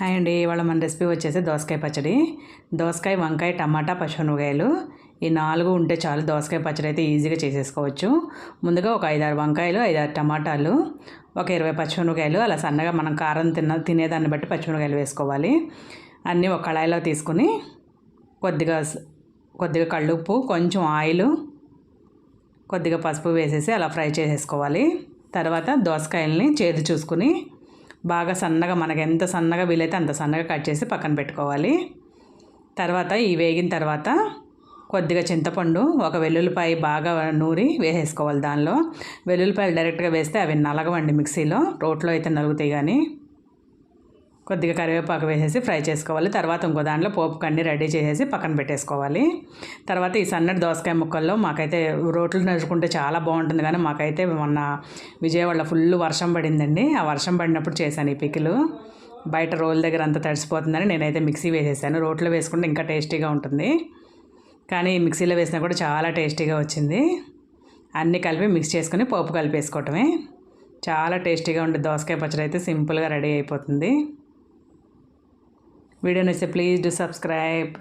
Hi అండి. ఇవాళ మన రెసిపీ వచ్చేసి దోసకాయ పచ్చడి. దోసకాయ వంకాయ టమాటా పచ్చిమిరపకాయలు. ఈ నాలుగు ఉంటే చాలు దోసకాయ పచ్చడి అయితే ఈజీగా చేసేసుకోవచ్చు. ముందుగా ఒక ఐదారు వంకాయలు ఐదారు టమాటాలు ఒక ఇరవై పచ్చిమిరపకాయలు. అలా సన్నగా మనం కారం తిన్న తినేదాన్ని బట్టి పచ్చిమిరపకాయలు వేసుకోవాలి. అన్నీ ఒక కళాయిలో తీసుకుని కొద్దిగా కొద్దిగా కళ్ళుప్పు కొంచెం ఆయిల్ కొద్దిగా పసుపు వేసేసి అలా ఫ్రై చేసేసుకోవాలి. తర్వాత దోసకాయల్ని చేదు చూసుకుని బాగా సన్నగా మనకు ఎంత సన్నగా వీలైతే అంత సన్నగా కట్ చేసి పక్కన పెట్టుకోవాలి. తర్వాత ఈ వేగిన తర్వాత కొద్దిగా చింతపండు ఒక వెల్లుల్లిపాయ బాగా నూరి వేసేసుకోవాలి దానిలో. వెల్లుల్లిపాయలు డైరెక్ట్గా వేస్తే అవి నలగవండి మిక్సీలో. రోట్లో అయితే నలుగుతాయి కానీ కొద్దిగా కరివేపాకు వేసేసి ఫ్రై చేసుకోవాలి. తర్వాత ఇంకో దాంట్లో పోపు కన్నీ రెడీ చేసేసి పక్కన పెట్టేసుకోవాలి. తర్వాత ఈ సన్నటి దోసకాయ ముక్కల్లో మాకైతే రోట్లు నడుచుకుంటే చాలా బాగుంటుంది. కానీ మాకైతే మొన్న విజయవాడలో ఫుల్ వర్షం పడిందండి. ఆ వర్షం పడినప్పుడు చేశాను ఈ పికిలు. బయట రోల్ దగ్గర అంతా తడిసిపోతుందని నేనైతే మిక్సీ వేసేసాను. రోట్లో వేసుకుంటే ఇంకా టేస్టీగా ఉంటుంది. కానీ మిక్సీలో వేసినా కూడా చాలా టేస్టీగా వచ్చింది. అన్నీ కలిపి మిక్స్ చేసుకుని పోపు కలిపేసుకోవటమే. చాలా టేస్టీగా ఉండే దోసకాయ పచ్చడి అయితే సింపుల్గా రెడీ అయిపోతుంది. video nice please do subscribe.